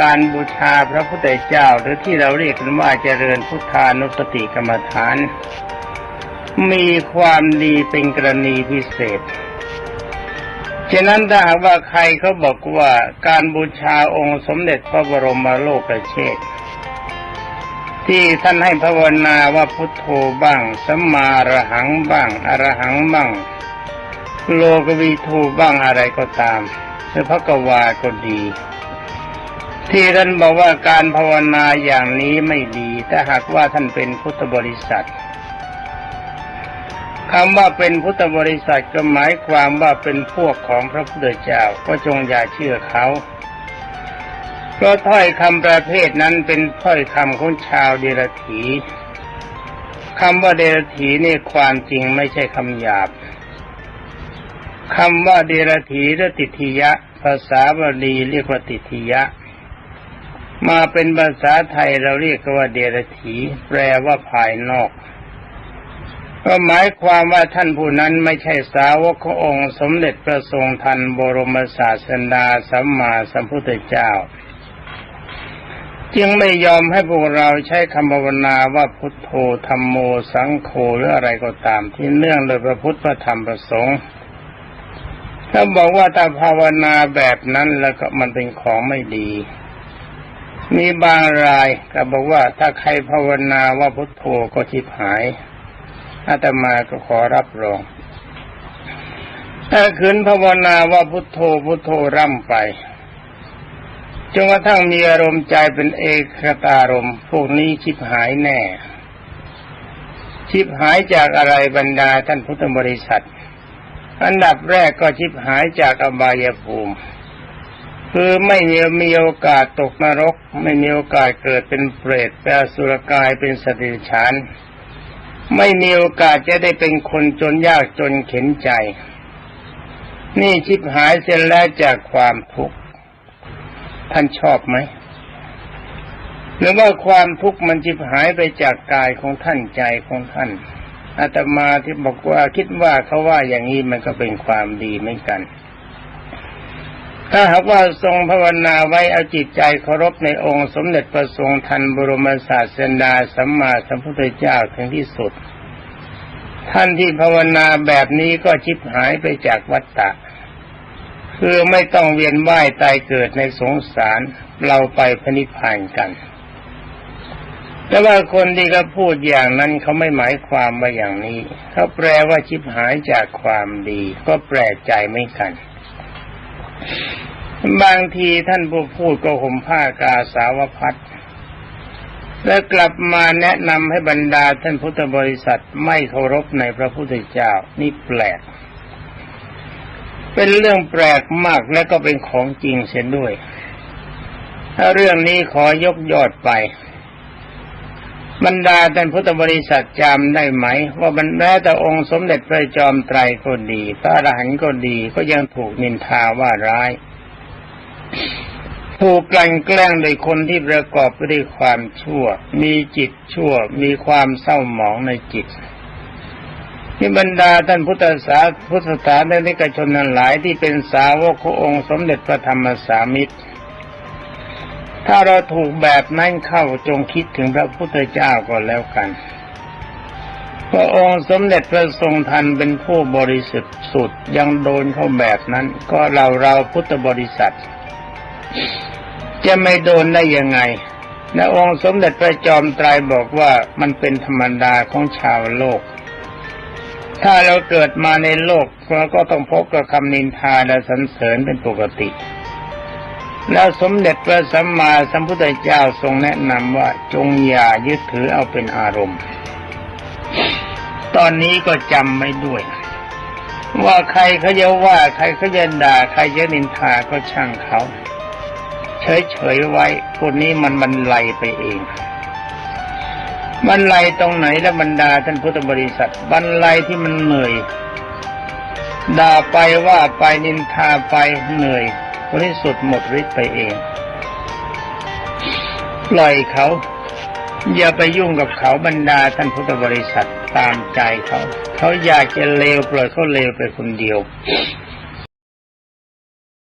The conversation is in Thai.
การบูชาพระพุทธเจ้าหรือที่เราเรียกกันว่าเจริญพุทธานุสติกรรมฐาน มีความดีเป็นกรณีพิเศษ ฉะนั้นถ้าหากว่าใครเขาบอกว่าการบูชาองค์สมเด็จพระบรมโลกเชษที่ท่านให้ภาวนาว่าพุทโธบ้างสัมมาอรหังบ้างอรหังบ้างโลกวีทูบ้างอะไรก็ตามหรือพระกวาก็ดี ที่ท่านบอกว่าการภาวนาอย่างนี้ไม่ดีถ้าหากว่าท่านเป็นพุทธบริษัทคำว่าเป็นพุทธบริษัทก็หมายความว่าเป็นพวกของพระพุทธเจ้าก็จงอย่าเชื่อเขาเพราะถ้อยคำประเภทนั้นเป็นถ้อยคำของชาวเดรถีคำว่าเดรถีนี่ความจริงไม่ใช่คำหยาบคำว่าเดรถีหรือติทิยะ ภาษาบาลีเรียกว่าติทิยะ มาเป็นภาษาไทยเราเรียกว่าเดรถีแปลว่าภายนอก ก็หมายความว่าท่านผู้นั้นไม่ใช่สาวกขององค์สมเด็จพระทรงทันบรมศาสดาสัมมาสัมพุทธเจ้า จึงไม่ยอมให้พวกเราใช้คำภาวนาว่าพุทโธธรรมโมสังโฆหรืออะไรก็ตามที่เนื่องโดยพระพุทธพระธรรมประสงค์ถ้าบอกว่าถ้าภาวนาแบบนั้นแล้วก็มันเป็นของไม่ดี มีบางรายก็บอกว่าถ้าใครภาวนาว่าพุทโธก็ทิพหาย อาตมาก็ขอรับรอง ถ้าขืนภาวนาว่าพุทโธพุทโธร่ำไปจนกระทั่งมีอารมณ์ใจเป็นเอกคตารมณ์พวกนี้ชิบหายแน่ ชิบหายจากอะไรบรรดาท่านพุทธบริษัท อันดับแรกก็ชิบหายจากอบายภูมิ คือไม่มีโอกาสตกนรก ไม่มีโอกาสเกิดเป็นเปรตเป็นสุรกายเป็นสติฉานไม่มีโอกาสจะได้เป็นคนจนยากจนเข็นใจ นี่ชิบหายเสร็จแล้วจากความทุกข์ท่านชอบไหมหรือว่าความทุกข์มันจิบหายไปจากกายของท่านใจของท่านอาตมาที่บอกว่าคิดว่าเขาว่าอย่างนี้มันก็เป็นความดีเหมือนกัน ถ้าหากว่าทรงภาวนาไว้เอาจิตใจเคารพในองค์สมเด็จพระทรงทันบรมศาสดาสัมมาสัมพุทธเจ้าถึงที่สุด ท่านที่ภาวนาแบบนี้ก็ชิบหายไปจากวัฏฏะคือไม่ต้องเวียนว่ายตายเกิดในสงสารเราไปพนิพพานกัน แต่ว่าคนที่เขาพูดอย่างนั้นเขาไม่หมายความว่าอย่างนี้ เขาแปลว่าชิบหายจากความดี ก็แปลกใจไม่กัน บางทีท่านผู้พูดก็ห่มผ้ากาสาวพัดแล้วกลับมาแนะนำให้บรรดาท่านพุทธบริษัทไม่เคารพในพระพุทธเจ้านี่แปลก เป็นเรื่องแปลกมากและก็เป็นของจริงเสียด้วย ถ้าเรื่องนี้ขอยกยอดไป บรรดาท่านพุทธบริษัทจำได้ไหม ว่าบรรดาแต่องค์สมเด็จพระจอมไตรก็ดี พระอรหันต์ก็ดีก็ยังถูกนินทาว่าร้าย ถูกกลั่นแกล้งโดยคนที่ประกอบด้วยความชั่ว มีจิตชั่ว มีความเศร้าหมองในจิตที่บรรดาท่านพุทธศาสพุทธศาสนิกชนนั้นหลายที่เป็นสาวกขององค์สมเด็จพระธรรมสามิตร ถ้าเราถูกแบบนั้นเข้าจงคิดถึงพระพุทธเจ้าก่อนแล้วกัน พระองค์สมเด็จพระทรงทันเป็นผู้บริสุทธิ์สุดยังโดนเข้าแบบนั้น ก็เราเราพุทธบริษัท จะไม่โดนได้ยังไงและองค์สมเด็จพระจอมไตรบอกว่ามันเป็นธรรมดาของชาวโลก ถ้าเราเกิดมาในโลกเราก็ต้องพบกับคำนินทาและสรรเสริญเป็นปกติ แล้วสมเด็จพระสัมมาสัมพุทธเจ้าทรงแนะนำว่าจงอย่ายึดถือเอาเป็นอารมณ์ ตอนนี้ก็จำไม่ด้วย ว่าใครเขาจะว่า ใครเขาจะด่าใครจะนินทาก็ช่างเขา เฉยๆไว้พวกนี้มันบรรลัยไปเองบรรลัยตรงไหนและบรรดาท่านพุทธบริษัทบรรลัยที่มันเหนื่อยด่าไปว่าไปนินทาไปเหนื่อย บริสุทธิ์หมดฤทธิ์ไปเอง ปล่อยเขา อย่าไปยุ่งกับเขาบรรดาท่านพุทธบริษัทตามใจเขา เขาอยากจะเลวปล่อยเขาเลวไปคนเดียว